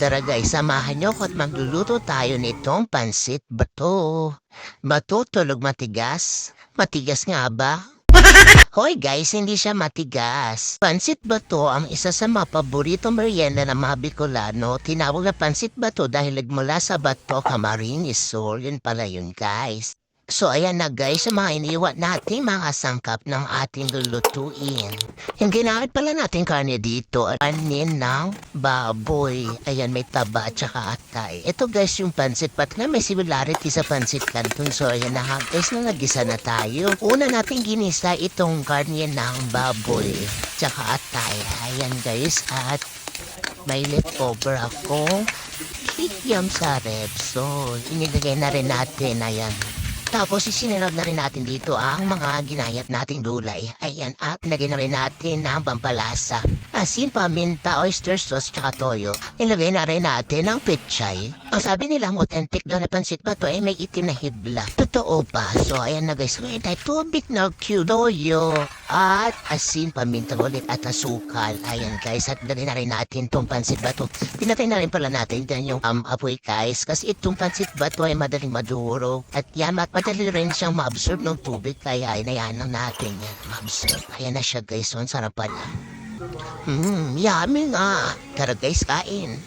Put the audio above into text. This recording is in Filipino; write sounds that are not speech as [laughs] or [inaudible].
Tara guys, samahan niyo ko at magluluto tayo nitong pansit bato. Matutulog matigas? Matigas nga ba? [laughs] Hoy guys, hindi siya matigas. Pansit bato ang isa sa mga paborito merienda ng mga Bicolano. Tinawag na pansit bato dahil nagmula sa bato Camarines Sur. Yun pala yun guys. So ayan na guys, mga iniwan natin mga sangkap ng ating lulutuin. Yung ginamit pala natin karne dito, kanin ng baboy. Ayan, may taba at saka atay. Ito guys yung pansit pat na may similarity sa pansit canton. So ayan na guys na nagisa na tayo. Una natin ginisa itong karne ng baboy. Tsaka atay. Ayan guys, at may leftover ako. Kikiam sa rep. So, inilagay na rin natin. Ayan. Tapos isinunod na rin natin dito ang mga ginayat nating gulay. Ayan, at lagyan na rin natin ang pampalasa. Asin, paminta, oyster sauce, tsaka toyo. Ilagay na rin natin ang pechay. Ang sabi nila, authentic daw na pansit ba to ay may itim na hibla. Totoo ba? So, ayan na guys, wait, ay tubig na toyo. At asin, paminta ulit at asukal. Ayan guys, at lagyan na rin natin itong pansit ba to. Pinatay na rin pala natin dyan yung um, apoy guys. Kasi itong pansit ba to ay madaling maduro. At yan, mat- madali rin siyang ma-absorb ng tubig. Kaya inayan lang natin yan. Ma-absorb. Ayan na siya guys. So, ang sarap pala. Hmm, yummy nga. Tara guys, kain.